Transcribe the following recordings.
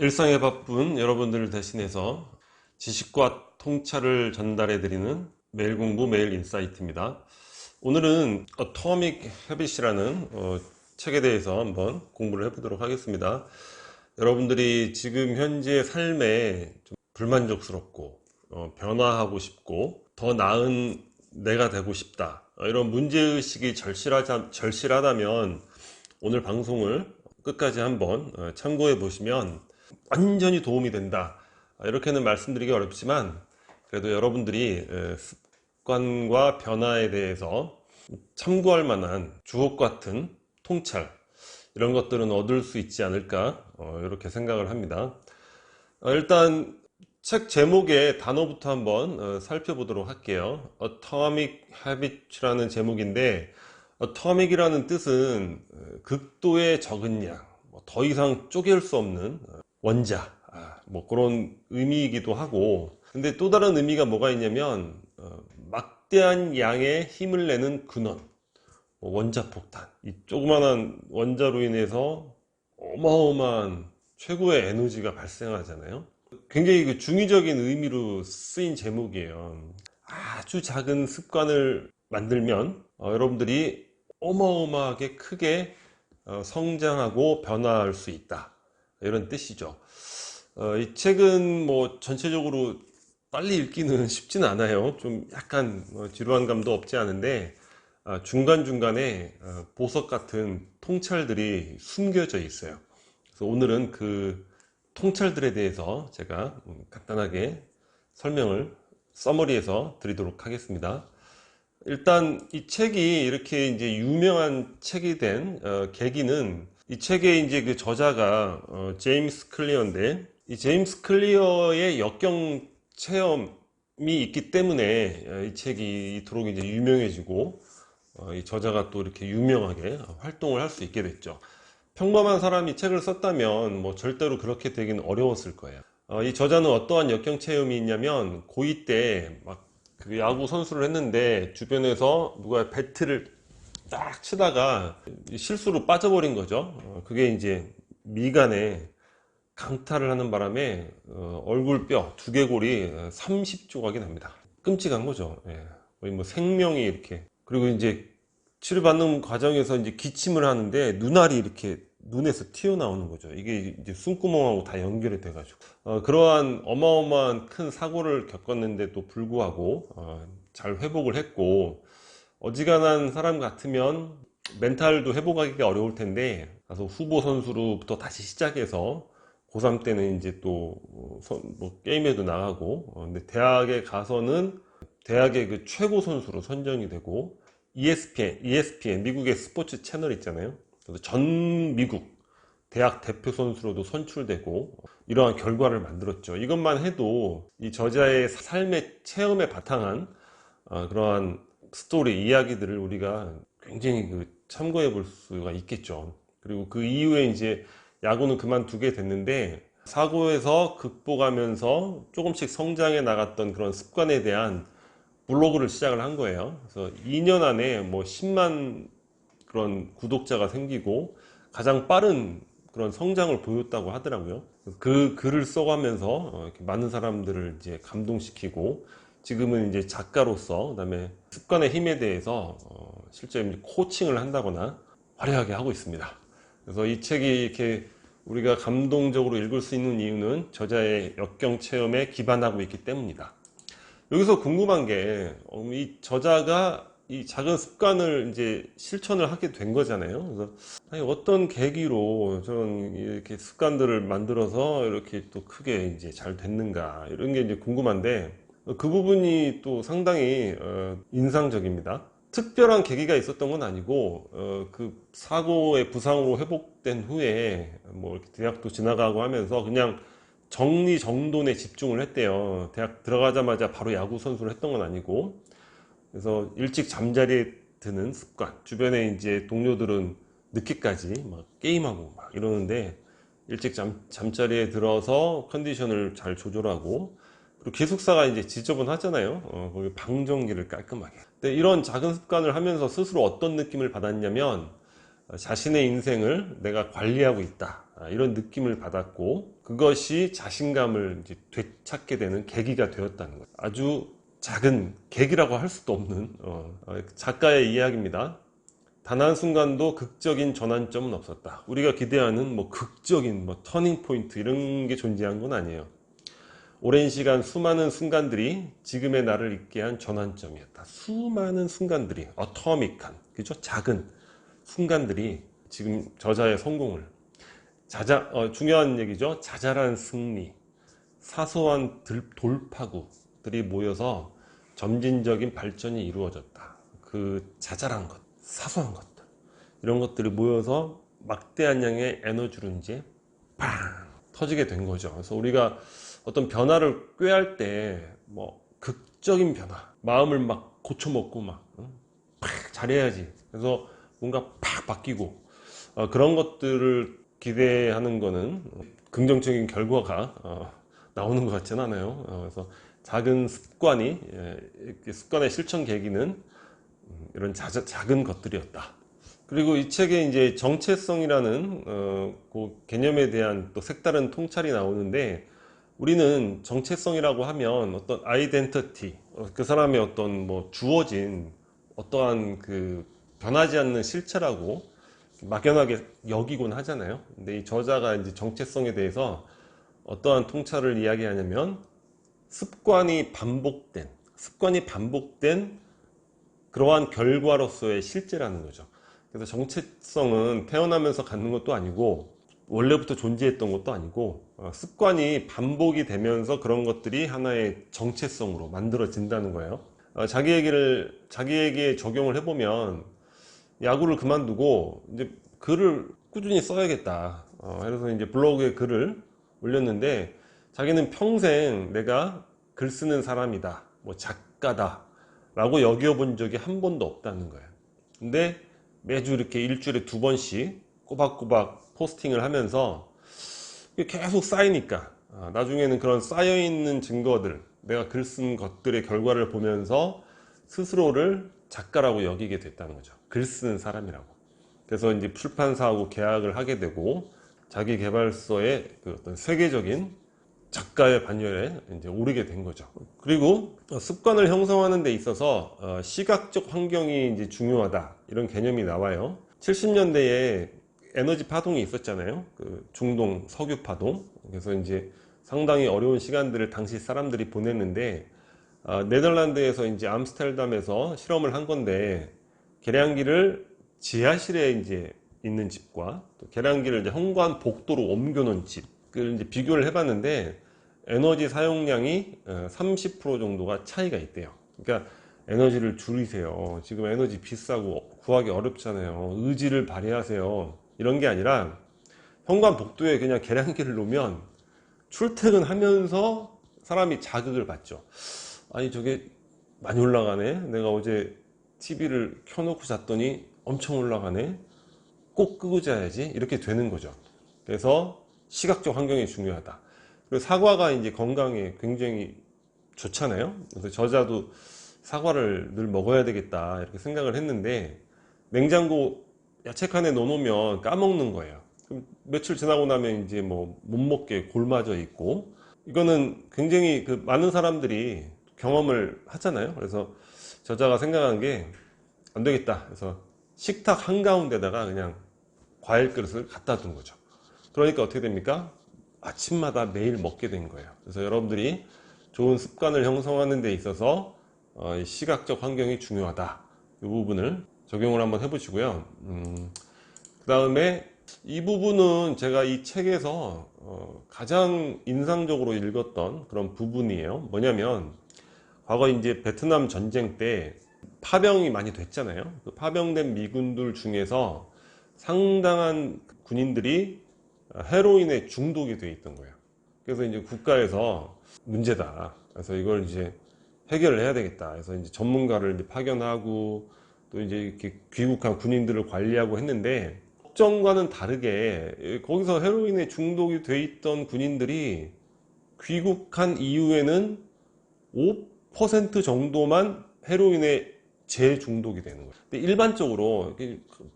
일상에 바쁜 여러분들을 대신해서 지식과 통찰을 전달해 드리는 매일 공부 매일 인사이트입니다. 오늘은 Atomic Habits이라는 어, 책에 대해서 한번 공부를 해보도록 하겠습니다. 여러분들이 지금 현재 삶에 좀 불만족스럽고 어, 변화하고 싶고 더 나은 내가 되고 싶다 어, 이런 문제의식이 절실하다면 오늘 방송을 끝까지 한번 어, 참고해 보시면 완전히 도움이 된다 아, 이렇게는 말씀드리기 어렵지만 그래도 여러분들이 에, 습관과 변화에 대해서 참고할 만한 주옥 같은 통찰 이런 것들은 얻을 수 있지 않을까 어, 이렇게 생각을 합니다. 어, 일단 책 제목의 단어부터 한번 어, 살펴보도록 할게요. Atomic Habits라는 제목인데 Atomic이라는 뜻은 어, 극도의 적은 양, 뭐더 이상 쪼갤 수 없는 어, 원자, 아, 뭐 그런 의미이기도 하고. 근데 또 다른 의미가 뭐가 있냐면 어, 막대한 양의 힘을 내는 근원 뭐 원자 폭탄. 이 조그만한 원자로 인해서 어마어마한 최고의 에너지가 발생하잖아요. 굉장히 그 중의적인 의미로 쓰인 제목이에요. 아주 작은 습관을 만들면 어, 여러분들이 어마어마하게 크게 어, 성장하고 변화할 수 있다 이런 뜻이죠 어, 이 책은 뭐 전체적으로 빨리 읽기는 쉽진 않아요 좀 약간 어, 지루한 감도 없지 않은데 아, 중간중간에 어, 보석 같은 통찰들이 숨겨져 있어요. 그래서 오늘은 그 통찰들에 대해서 제가 음, 간단하게 설명을 서머리해서 드리도록 하겠습니다. 일단 이 책이 이렇게 이제 유명한 책이 된 어, 계기는 이 책의 이제 그 저자가 어, 제임스 클리어인데 이 제임스 클리어의 역경 체험이 있기 때문에 어, 이 책이 이토록 이제 유명해지고 어, 이 저자가 또 이렇게 유명하게 활동을 할 수 있게 됐죠. 평범한 사람이 책을 썼다면 뭐 절대로 그렇게 되긴 어려웠을 거예요. 어, 이 저자는 어떠한 역경 체험이 있냐면 고2 때 막 그 야구 선수를 했는데 주변에서 누가 배트를 딱 치다가 실수로 빠져버린 거죠. 어, 그게 이제 미간에 강탈을 하는 바람에 어, 얼굴뼈 두개골이 30조각이 납니다. 끔찍한 거죠. 예. 거의 뭐 생명이 이렇게 그리고 이제 치료받는 과정에서 이제 기침을 하는데 눈알이 이렇게 눈에서 튀어나오는 거죠. 이게 이제 숨구멍하고 다 연결이 돼가지고. 어, 그러한 어마어마한 큰 사고를 겪었는데도 불구하고, 어, 잘 회복을 했고, 어지간한 사람 같으면 멘탈도 회복하기가 어려울 텐데, 가서 후보 선수로부터 다시 시작해서, 고3 때는 이제 또, 뭐 게임에도 나가고, 어, 근데 대학에 가서는 대학의 그 최고 선수로 선정이 되고 ESPN, ESPN 미국의 스포츠 채널 있잖아요. 전 미국 대학 대표 선수로도 선출되고 이러한 결과를 만들었죠. 이것만 해도 이 저자의 삶의 체험에 바탕한 어, 그러한 스토리 이야기들을 우리가 굉장히 그 참고해 볼 수가 있겠죠. 그리고 그 이후에 이제 야구는 그만두게 됐는데 사고에서 극복하면서 조금씩 성장해 나갔던 그런 습관에 대한 블로그를 시작을 한 거예요. 그래서 2년 안에 뭐 10만 그런 구독자가 생기고 가장 빠른 그런 성장을 보였다고 하더라고요. 그 글을 써가면서 어, 많은 사람들을 이제 감동시키고 지금은 이제 작가로서 그다음에 습관의 힘에 대해서 어, 실제 코칭을 한다거나 화려하게 하고 있습니다. 그래서 이 책이 이렇게 우리가 감동적으로 읽을 수 있는 이유는 저자의 역경 체험에 기반하고 있기 때문이다. 여기서 궁금한 게, 어, 이 저자가 이 작은 습관을 이제 실천을 하게 된 거잖아요. 그래서 아니, 어떤 계기로 저런 이렇게 습관들을 만들어서 이렇게 또 크게 이제 잘 됐는가 이런 게 이제 궁금한데 어, 그 부분이 또 상당히 어, 인상적입니다. 특별한 계기가 있었던 건 아니고 어, 그 사고의 부상으로 회복된 후에 뭐 대학도 지나가고 하면서 그냥 정리 정돈에 집중을 했대요. 대학 들어가자마자 바로 야구 선수를 했던 건 아니고 그래서 일찍 잠자리에 드는 습관. 주변에 이제 동료들은 늦게까지 막 게임하고 막 이러는데 일찍 잠, 잠자리에 들어서 컨디션을 잘 조절하고 그리고 기숙사가 이제 지저분하잖아요. 어, 거기 방정기를 깔끔하게. 근데 이런 작은 습관을 하면서 스스로 어떤 느낌을 받았냐면 자신의 인생을 내가 관리하고 있다 아, 이런 느낌을 받았고 그것이 자신감을 이제 되찾게 되는 계기가 되었다는 거예요 아주 작은 계기라고 할 수도 없는 어, 어, 작가의 이야기입니다. 단 한 순간도 극적인 전환점은 없었다. 우리가 기대하는 뭐 극적인 뭐 터닝 포인트 이런 게 존재한 건 아니에요. 오랜 시간 수많은 순간들이 지금의 나를 있게 한 전환점이었다. 수많은 순간들이 어터믹한 그죠? 작은 순간들이 지금 저자의 성공을 자자 어, 중요한 얘기죠. 자잘한 승리 사소한 들, 돌파구들이 모여서 점진적인 발전이 이루어졌다. 그 자잘한 것 사소한 것들. 이런 것들이 모여서 막대한 양의 에너지로 이제 팡 터지게 된 거죠. 그래서 우리가 어떤 변화를 꾀할 때 뭐 극적인 변화 마음을 막 고쳐먹고 막 응? 팍! 잘해야지. 그래서 뭔가 팍 바뀌고 어, 그런 것들을 기대하는 거는 긍정적인 결과가 어, 나오는 것 같지는 않아요. 어, 그래서 작은 습관이 예, 습관의 실천 계기는 음, 이런 자, 작은 것들이었다. 그리고 이 책에 이제 정체성이라는 어, 그 개념에 대한 또 색다른 통찰이 나오는데 우리는 정체성이라고 하면 어떤 아이덴티티 그 사람의 어떤 뭐 주어진 어떠한 그 변하지 않는 실체라고 막연하게 여기곤 하잖아요. 근데 이 저자가 이제 정체성에 대해서 어떠한 통찰을 이야기하냐면 습관이 반복된 습관이 반복된 그러한 결과로서의 실제라는 거죠. 그래서 정체성은 태어나면서 갖는 것도 아니고 원래부터 존재했던 것도 아니고 어, 습관이 반복이 되면서 그런 것들이 하나의 정체성으로 만들어진다는 거예요. 어, 자기 얘기를 자기에게 적용을 해보면 야구를 그만두고 이제 글을 꾸준히 써야겠다. 어, 그래서 이제 블로그에 글을 올렸는데 자기는 평생 내가 글 쓰는 사람이다 뭐 작가다 라고 여겨본 적이 한 번도 없다는 거예요. 근데 매주 이렇게 일주일에 두 번씩 꼬박꼬박 포스팅을 하면서 계속 쌓이니까 아, 나중에는 그런 쌓여있는 증거들 내가 글 쓴 것들의 결과를 보면서 스스로를 작가라고 여기게 됐다는 거죠. 글 쓰는 사람이라고. 그래서 이제 출판사하고 계약을 하게 되고 자기 개발서의 그 어떤 세계적인 작가의 반열에 이제 오르게 된 거죠 그리고 습관을 형성하는 데 있어서 어, 시각적 환경이 이제 중요하다 이런 개념이 나와요 70년대에 에너지 파동이 있었잖아요. 그 중동 석유 파동. 그래서 이제 상당히 어려운 시간들을 당시 사람들이 보냈는데 어, 네덜란드에서 이제 암스테르담에서 실험을 한 건데 계량기를 지하실에 이제 있는 집과 또 계량기를 이제 현관 복도로 옮겨놓은 집을 이제 비교를 해봤는데 에너지 사용량이 30% 어, 정도가 차이가 있대요. 그러니까 에너지를 줄이세요. 지금 에너지 비싸고 구하기 어렵잖아요. 의지를 발휘하세요. 이런 게 아니라 현관 복도에 그냥 계량기를 놓으면 출퇴근하면서 사람이 자극을 받죠 아니 저게 많이 올라가네 내가 어제 TV를 켜놓고 잤더니 엄청 올라가네 꼭 끄고 자야지 이렇게 되는 거죠 그래서 시각적 환경이 중요하다 그리고 사과가 이제 건강에 굉장히 좋잖아요. 그래서 저자도 사과를 늘 먹어야 되겠다 이렇게 생각을 했는데 냉장고 야채칸에 넣어놓으면 까먹는 거예요. 며칠 지나고 나면 이제 뭐 못 먹게 골마져 있고 이거는 굉장히 그 많은 사람들이 경험을 하잖아요. 그래서 저자가 생각한 게 안 되겠다. 그래서 식탁 한가운데다가 그냥 과일 그릇을 갖다 둔 거죠. 그러니까 어떻게 됩니까 아침마다 매일 먹게 된 거예요 그래서 여러분들이 좋은 습관을 형성하는 데 있어서 어, 시각적 환경이 중요하다 이 부분을 적용을 한번 해보시고요. 음, 그 다음에 이 부분은 제가 이 책에서 어, 가장 인상적으로 읽었던 그런 부분이에요. 뭐냐면 과거 이제 베트남 전쟁 때 파병이 많이 됐잖아요. 그 파병된 미군들 중에서 상당한 군인들이 헤로인에 중독이 돼 있던 거예요. 그래서 이제 국가에서 문제다. 그래서 이걸 이제 해결을 해야 되겠다. 그래서 이제 전문가를 이제 파견하고 또 이제 이렇게 귀국한 군인들을 관리하고 했는데 걱정과는 다르게 거기서 헤로인에 중독이 돼 있던 군인들이 귀국한 이후에는 5% 정도만 헤로인에 재중독이 되는 거예요. 근데 일반적으로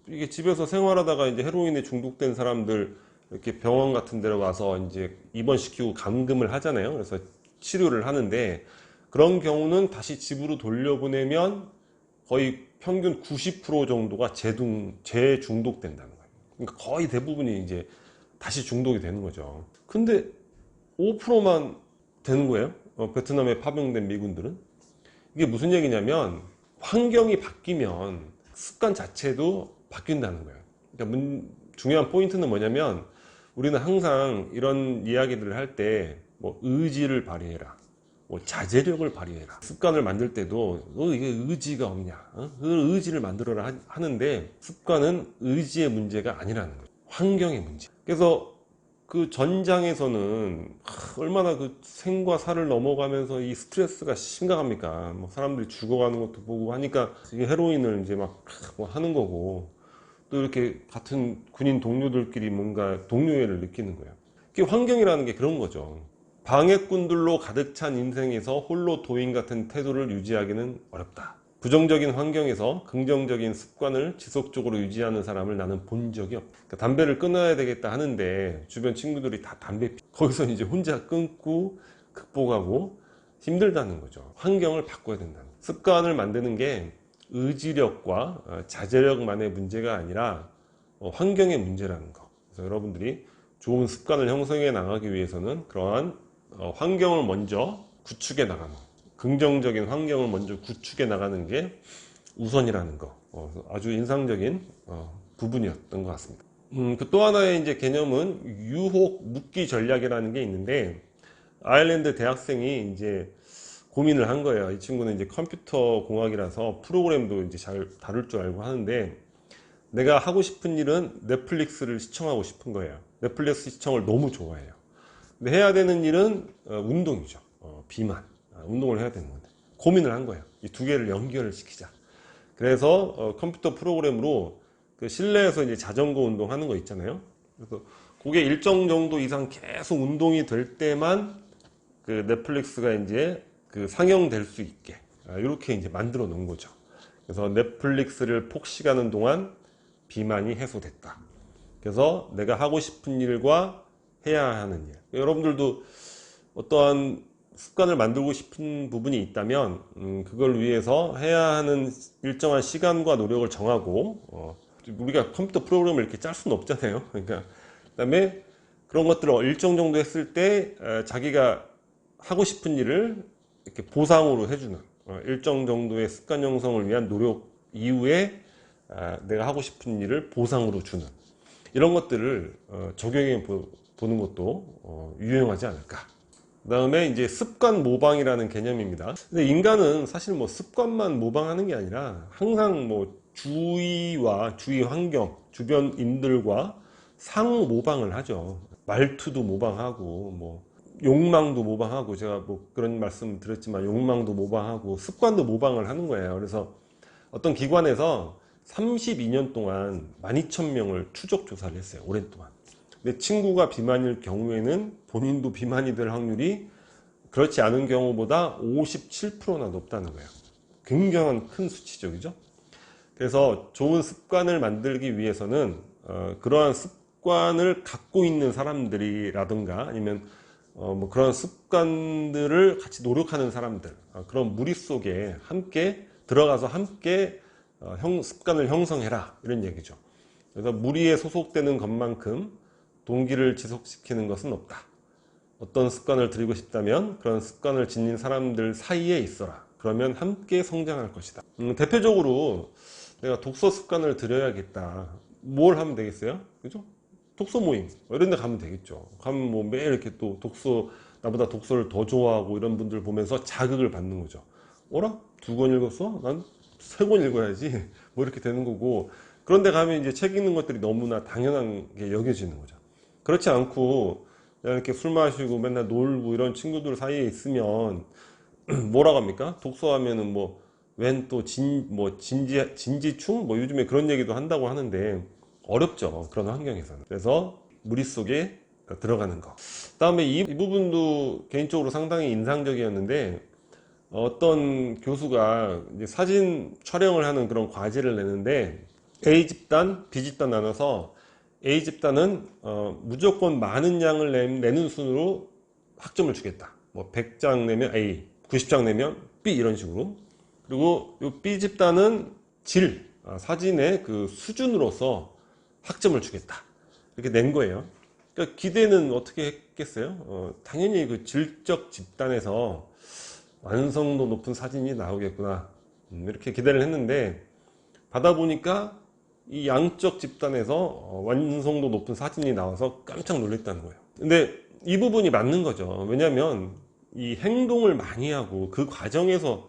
이게, 집에서 생활하다가 이제 헤로인에 중독된 사람들 이렇게 병원 같은 데로 와서 이제 입원시키고 감금을 하잖아요. 그래서 치료를 하는데 그런 경우는 다시 집으로 돌려보내면 거의 평균 90% 정도가 재중, 재중독된다는 거예요. 그러니까 거의 대부분이 이제 다시 중독이 되는 거죠. 근데 5%만 되는 거예요. 어, 베트남에 파병된 미군들은. 이게 무슨 얘기냐면 환경이 바뀌면 습관 자체도 바뀐다는 거예요. 그러니까 문- 중요한 포인트는 뭐냐면 우리는 항상 이런 이야기들을 할 때 뭐 의지를 발휘해라. 뭐 자제력을 발휘해라. 습관을 만들 때도 너 이게 의지가 없냐? 어? 그 의지를 만들어라 하- 하는데 습관은 의지의 문제가 아니라는 거예요. 환경의 문제. 그래서 그 전장에서는 하, 얼마나 그 생과 사를 넘어가면서 이 스트레스가 심각합니까? 뭐 사람들이 죽어가는 것도 보고 하니까 이게 헤로인을 이제 막 뭐 하는 거고 또 이렇게 같은 군인 동료들끼리 뭔가 동료애를 느끼는 거예요. 그게 환경이라는 게 그런 거죠. 방해꾼들로 가득 찬 인생에서 홀로 도인 같은 태도를 유지하기는 어렵다. 부정적인 환경에서 긍정적인 습관을 지속적으로 유지하는 사람을 나는 본 적이 없다. 그러니까 담배를 끊어야 되겠다 하는데 주변 친구들이 다 담배 피- 거기서 이제 혼자 끊고 극복하고 힘들다는 거죠. 환경을 바꿔야 된다는. 습관을 만드는 게 의지력과 어, 자제력만의 문제가 아니라 어, 환경의 문제라는 거. 그래서 여러분들이 좋은 습관을 형성해 나가기 위해서는 그러한 어, 환경을 먼저 구축해 나가는 거. 긍정적인 환경을 먼저 구축해 나가는 게 우선이라는 그래서 아주 인상적인 어, 부분이었던 것 같습니다. 음, 그 또 하나의 이제 개념은 유혹 묶기 전략이라는 게 있는데 아일랜드 대학생이 이제 고민을 한 거예요. 이 친구는 이제 컴퓨터 공학이라서 프로그램도 이제 잘 다룰 줄 알고 하는데 내가 하고 싶은 일은 넷플릭스를 시청하고 싶은 거예요. 넷플릭스 시청을 너무 좋아해요. 근데 해야 되는 일은 어, 운동이죠. 어, 비만. 아, 운동을 해야 되는 건데. 고민을 한 거예요. 이 두 개를 연결을 시키자. 그래서 어, 컴퓨터 프로그램으로 그 실내에서 이제 자전거 운동하는 거 있잖아요. 그래서 그게 일정 정도 이상 계속 운동이 될 때만 그 넷플릭스가 이제 그 상영될 수 있게 아, 이렇게 이제 만들어 놓은 거죠. 그래서 넷플릭스를 폭식하는 동안 비만이 해소됐다. 그래서 내가 하고 싶은 일과 해야 하는 일. 여러분들도 어떠한 습관을 만들고 싶은 부분이 있다면 음, 그걸 위해서 해야 하는 일정한 시간과 노력을 정하고 어, 우리가 컴퓨터 프로그램을 이렇게 짤 수는 없잖아요. 그러니까 그다음에 그런 것들을 일정 정도 했을 때 에, 자기가 하고 싶은 일을 이렇게 보상으로 해주는 어, 일정 정도의 습관 형성을 위한 노력 이후에 아, 내가 하고 싶은 일을 보상으로 주는 이런 것들을 어, 적용해 보, 는 것도 어, 유용하지 않을까. 그 다음에 이제 습관 모방이라는 개념입니다. 근데 인간은 사실 뭐 습관만 모방하는 게 아니라 항상 뭐 주위와 주위 환경, 주변인들과 상 모방을 하죠. 말투도 모방하고 뭐 욕망도 모방하고 제가 뭐 그런 말씀 드렸지만 욕망도 모방하고 습관도 모방을 하는 거예요. 그래서 어떤 기관에서 32년 동안 12,000명을 추적 조사를 했어요. 오랜 동안. 내 친구가 비만일 경우에는 본인도 비만이 될 확률이 그렇지 않은 경우보다 57%나 높다는 거예요. 굉장한 큰 수치적이죠. 그래서 좋은 습관을 만들기 위해서는 어, 그러한 습관을 갖고 있는 사람들이라든가 아니면 어, 뭐 그런 습관들을 같이 노력하는 사람들 어, 그런 무리 속에 함께 들어가서 함께 어, 형, 습관을 형성해라 이런 얘기죠. 그래서 무리에 소속되는 것만큼 동기를 지속시키는 것은 없다. 어떤 습관을 들이고 싶다면 그런 습관을 지닌 사람들 사이에 있어라. 그러면 함께 성장할 것이다. 음, 대표적으로 내가 독서 습관을 들여야겠다. 뭘 하면 되겠어요? 그죠? 독서 모임 뭐 이런 데 가면 되겠죠. 가면 뭐 매일 이렇게 또 독서 나보다 독서를 더 좋아하고 이런 분들 보면서 자극을 받는 거죠. 어라? 두 권 읽었어? 난 세 권 읽어야지. 뭐 이렇게 되는 거고. 그런데 가면 이제 책 읽는 것들이 너무나 당연한 게 여겨지는 거죠. 그렇지 않고 이렇게 술 마시고 맨날 놀고 이런 친구들 사이에 있으면 뭐라고 합니까? 독서하면은 뭐 웬 또 진 뭐 진지 진지충 뭐 요즘에 그런 얘기도 한다고 하는데 어렵죠 그런 환경에서는 그래서 무리 속에 들어가는 거. 그다음에 이, 이 부분도 개인적으로 상당히 인상적이었는데 어떤 교수가 사진 촬영을 하는 그런 과제를 내는데 A 집단, B 집단 나눠서 A 집단은 어, 무조건 많은 양을 내, 내는 순으로 학점을 주겠다. 뭐 100장 내면 A, 90장 내면 B 이런 식으로. 그리고 요 B 집단은 질, 아, 사진의 그 수준으로서 학점을 주겠다. 이렇게 낸 거예요. 그러니까 기대는 어떻게 했겠어요? 어, 당연히 그 질적 집단에서 완성도 높은 사진이 나오겠구나. 음, 이렇게 기대를 했는데 받아보니까 이 양적 집단에서 어, 완성도 높은 사진이 나와서 깜짝 놀랐다는 거예요. 근데 이 부분이 맞는 거죠. 왜냐하면 이 행동을 많이 하고 그 과정에서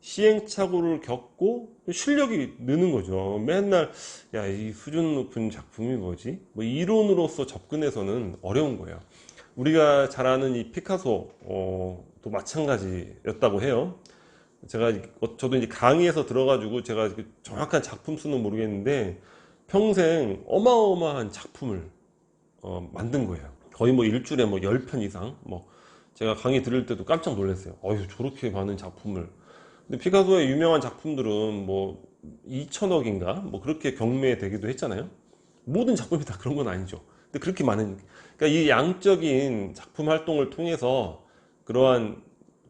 시행착오를 겪고 실력이 느는 거죠. 맨날 야 이 수준 높은 작품이 뭐지? 뭐 이론으로서 접근해서는 어려운 거예요. 우리가 잘 아는 이 피카소 어, 도 마찬가지였다고 해요. 제가 어, 저도 이제 강의에서 들어가지고 제가 그 정확한 작품 수는 모르겠는데 평생 어마어마한 작품을 어, 만든 거예요. 거의 뭐 일주일에 뭐 10편 이상 뭐 제가 강의 들을 때도 깜짝 놀랐어요. 어휴 저렇게 많은 작품을 근데 피카소의 유명한 작품들은 뭐 2천억인가 뭐 그렇게 경매되기도 했잖아요. 모든 작품이 다 그런 건 아니죠. 근데 그렇게 많은 그러니까 이 양적인 작품 활동을 통해서 그러한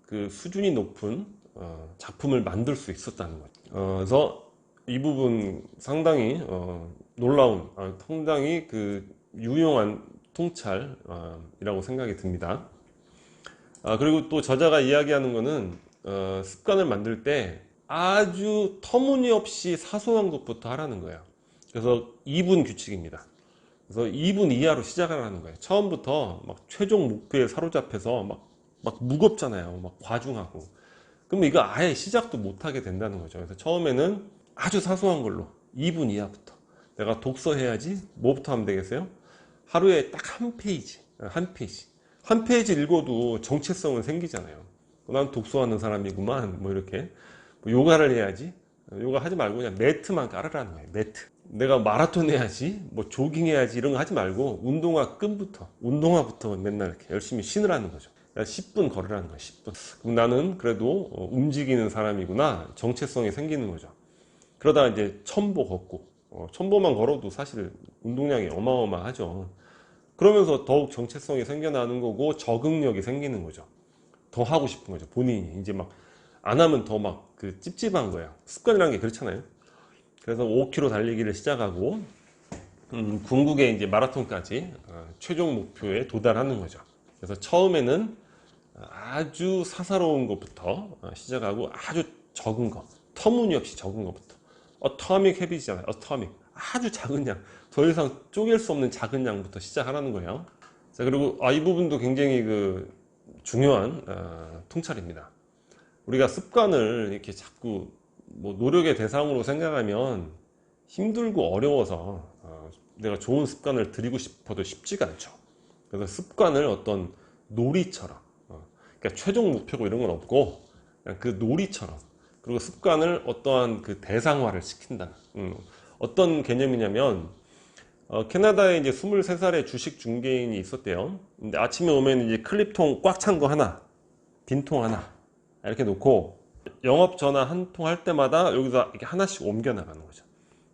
그 수준이 높은 어, 작품을 만들 수 있었다는 거죠. 어, 그래서 이 부분 상당히 어, 놀라운, 아, 상당히 그 유용한 통찰이라고 생각이 듭니다. 아, 그리고 또 저자가 이야기하는 거는 어, 습관을 만들 때 아주 터무니없이 사소한 것부터 하라는 거예요. 그래서 2분 규칙입니다. 그래서 2분 이하로 시작하라는 거예요. 처음부터 막 최종 목표에 사로잡혀서 막, 막 무겁잖아요. 막 과중하고. 그러면 이거 아예 시작도 못하게 된다는 거죠. 그래서 처음에는 아주 사소한 걸로 2분 이하부터 내가 독서해야지 뭐부터 하면 되겠어요? 하루에 딱 한 페이지, 한 페이지. 한 페이지 읽어도 정체성은 생기잖아요. 난 독서하는 사람이구만. 뭐 이렇게. 뭐 요가를 해야지. 요가 하지 말고 그냥 매트만 깔으라는 거예요. 매트. 내가 마라톤 해야지, 뭐 조깅 해야지 이런 거 하지 말고 운동화 끈부터, 운동화부터 맨날 이렇게 열심히 신으라는 거죠. 10분 걸으라는 거야, 10분. 그럼 나는 그래도 어, 움직이는 사람이구나. 정체성이 생기는 거죠. 그러다가 이제 첨보 걷고, 어, 첨보만 걸어도 사실 운동량이 어마어마하죠. 그러면서 더욱 정체성이 생겨나는 거고 적응력이 생기는 거죠. 더 하고 싶은 거죠. 본인이. 이제 막 안 하면 더 막 그 찝찝한 거예요. 습관이라는 게 그렇잖아요. 그래서 5km 달리기를 시작하고 음, 궁극의 이제 마라톤까지 어, 최종 목표에 도달하는 거죠. 그래서 처음에는 아주 사사로운 것부터 어, 시작하고 아주 적은 것, 터무니없이 적은 것부터. 어터믹 헤비잖아요. 어터믹. 아주 작은 양. 더 이상 쪼갤 수 없는 작은 양부터 시작하라는 거예요. 자, 그리고 아, 이 부분도 굉장히 그 중요한 어, 통찰입니다. 우리가 습관을 이렇게 자꾸 뭐 노력의 대상으로 생각하면 힘들고 어려워서 어, 내가 좋은 습관을 들이고 싶어도 쉽지가 않죠. 그래서 습관을 어떤 놀이처럼, 어, 그러니까 최종 목표고 이런 건 없고 그 놀이처럼 그리고 습관을 어떠한 그 대상화를 시킨다. 음, 어떤 개념이냐면 어, 캐나다에 이제 23살의 주식 중개인이 있었대요. 근데 아침에 오면 이제 클립통 꽉 찬 거 하나, 빈통 하나 이렇게 놓고 영업 전화 한 통 할 때마다 여기서 이렇게 하나씩 옮겨 나가는 거죠.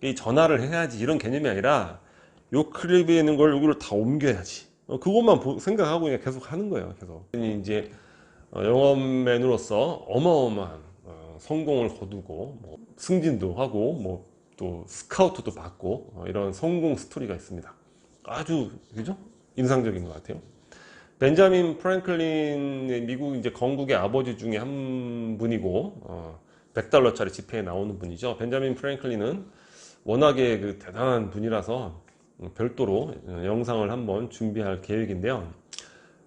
이 전화를 해야지 이런 개념이 아니라 요 클립에 있는 걸 여기를 다 옮겨야지. 어, 그것만 보- 생각하고 그냥 계속 하는 거예요. 계속. 이제 어, 영업맨으로서 어마어마한 어, 성공을 거두고 뭐 승진도 하고 뭐 또 스카우트도 받고 어, 이런 성공 스토리가 있습니다. 아주 그죠? 인상적인 것 같아요. 벤자민 프랭클린의 미국 이제 건국의 아버지 중에 한 분이고 어, 100달러짜리 지폐에 나오는 분이죠. 벤자민 프랭클린은 워낙에 그 대단한 분이라서 별도로 어, 영상을 한번 준비할 계획인데요.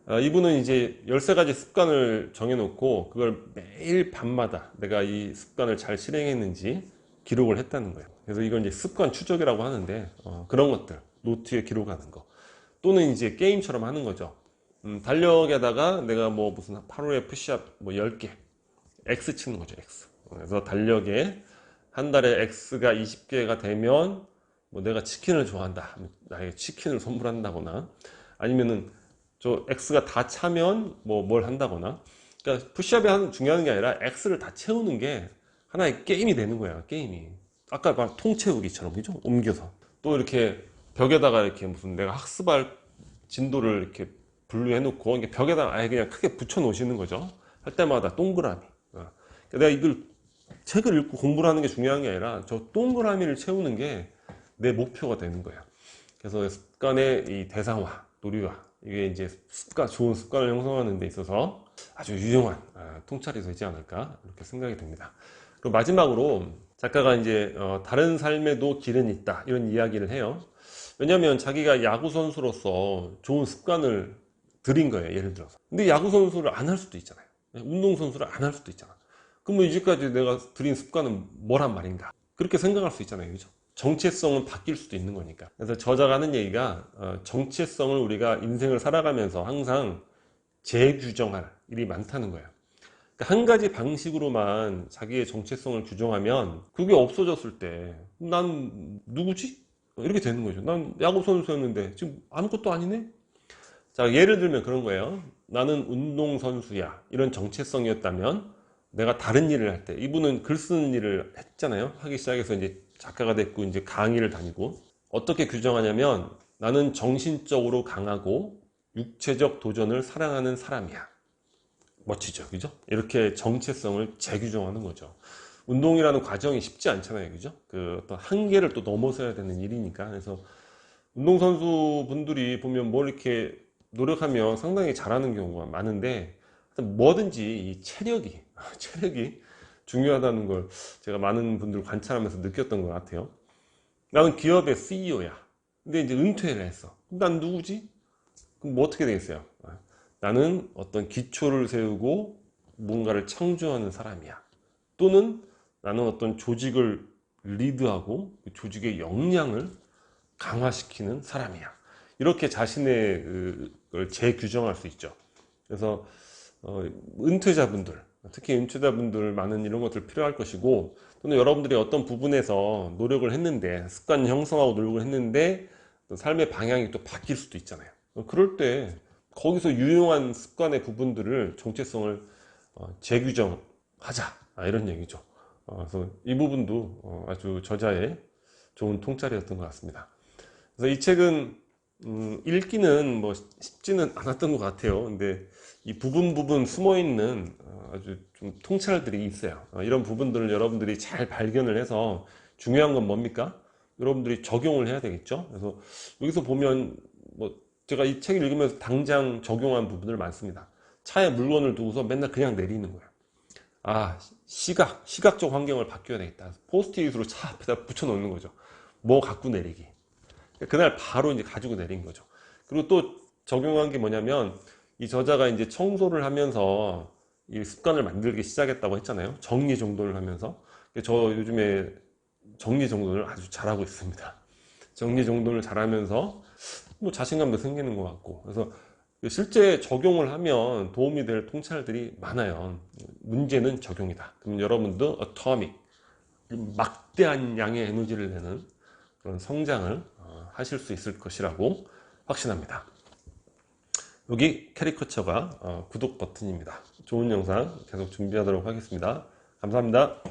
어, 이분은 이제 13가지 습관을 정해놓고 그걸 매일 밤마다 내가 이 습관을 잘 실행했는지 기록을 했다는 거예요. 그래서 이걸 이제 습관 추적이라고 하는데 어, 그런 것들 노트에 기록하는 거 또는 이제 게임처럼 하는 거죠. 음, 달력에다가 내가 뭐 무슨 하루에 푸시업 뭐 10개 X 치는 거죠 X. 그래서 달력에 한 달에 X가 20개가 되면 뭐 내가 치킨을 좋아한다. 나에게 치킨을 선물한다거나 아니면은 저 X가 다 차면 뭐 뭘 한다거나 그러니까 푸시업이 한 중요한 게 아니라 X를 다 채우는 게 하나의 게임이 되는 거야 게임이. 아까 말 통채우기처럼 그죠? 옮겨서. 또 이렇게 벽에다가 이렇게 무슨 내가 학습할 진도를 이렇게 분류해 놓고 이게 벽에다 아예 그냥 크게 붙여 놓으시는 거죠. 할 때마다 동그라미. 어. 그러니까 내가 이걸 책을 읽고 공부를 하는 게 중요한 게 아니라 저 동그라미를 채우는 게 내 목표가 되는 거야. 그래서 습관의 이 대상화 노류화. 이게 이제 습관 좋은 습관을 형성하는 데 있어서 아주 유용한 아, 통찰이 되지 않을까 이렇게 생각이 됩니다. 그리고 마지막으로 작가가 이제 어, 다른 삶에도 길은 있다 이런 이야기를 해요. 왜냐하면 자기가 야구 선수로서 좋은 습관을 들인 거예요. 예를 들어서. 근데 야구 선수를 안 할 수도 있잖아요. 운동 선수를 안 할 수도 있잖아. 그러면 이제까지 내가 들인 습관은 뭐란 말인가? 그렇게 생각할 수 있잖아요. 그죠? 정체성은 바뀔 수도 있는 거니까. 그래서 저자가 하는 얘기가 어, 정체성을 우리가 인생을 살아가면서 항상 재규정할 일이 많다는 거예요. 그러니까 한 가지 방식으로만 자기의 정체성을 규정하면 그게 없어졌을 때 난 누구지? 이렇게 되는 거죠. 난 야구 선수였는데 지금 아무것도 아니네? 자, 예를 들면 그런 거예요. 나는 운동 선수야. 이런 정체성이었다면 내가 다른 일을 할 때, 이분은 글 쓰는 일을 했잖아요. 하기 시작해서 이제 작가가 됐고, 이제 강의를 다니고. 어떻게 규정하냐면 나는 정신적으로 강하고 육체적 도전을 사랑하는 사람이야. 멋지죠. 그죠? 이렇게 정체성을 재규정하는 거죠. 운동이라는 과정이 쉽지 않잖아요. 그죠? 그 어떤 한계를 또 넘어서야 되는 일이니까. 그래서 운동선수 분들이 보면 뭘 이렇게 노력하면 상당히 잘하는 경우가 많은데 뭐든지 이 체력이, 체력이 중요하다는 걸 제가 많은 분들 관찰하면서 느꼈던 것 같아요. 나는 기업의 CEO야. 근데 이제 은퇴를 했어. 난 누구지? 그럼 뭐 어떻게 되겠어요? 나는 어떤 기초를 세우고 뭔가를 창조하는 사람이야. 또는 나는 어떤 조직을 리드하고 그 조직의 역량을 강화시키는 사람이야. 이렇게 자신의 걸 재규정할 수 있죠. 그래서 어, 은퇴자분들, 특히 은퇴자분들 많은 이런 것들 필요할 것이고 또는 여러분들이 어떤 부분에서 노력을 했는데 습관 형성하고 노력을 했는데 삶의 방향이 또 바뀔 수도 있잖아요. 그럴 때 거기서 유용한 습관의 부분들을 정체성을 어, 재규정하자 아, 이런 얘기죠. 어, 그래서 이 부분도 어, 아주 저자의 좋은 통찰이었던 것 같습니다. 그래서 이 책은 음, 읽기는 뭐 쉽지는 않았던 것 같아요. 근데 이 부분 부분 숨어 있는 아주 좀 통찰들이 있어요. 이런 부분들을 여러분들이 잘 발견을 해서 중요한 건 뭡니까? 여러분들이 적용을 해야 되겠죠. 그래서 여기서 보면 뭐 제가 이 책을 읽으면서 당장 적용한 부분들 많습니다. 차에 물건을 두고서 맨날 그냥 내리는 거예요. 아, 시각, 시각적 환경을 바뀌어야 되겠다. 포스트잇으로 차 앞에다 붙여 놓는 거죠. 뭐 갖고 내리기. 그날 바로 이제 가지고 내린 거죠. 그리고 또 적용한 게 뭐냐면 이 저자가 이제 청소를 하면서 이 습관을 만들기 시작했다고 했잖아요. 정리 정돈을 하면서. 저 요즘에 정리 정돈을 아주 잘하고 있습니다. 정리 정돈을 잘하면서 뭐 자신감도 생기는 것 같고. 그래서 실제 적용을 하면 도움이 될 통찰들이 많아요. 문제는 적용이다. 그럼 여러분도 어토믹, 막대한 양의 에너지를 내는 그런 성장을 어, 하실 수 있을 것이라고 확신합니다. 여기 캐리커처가 어, 구독 버튼입니다. 좋은 영상 계속 준비하도록 하겠습니다. 감사합니다.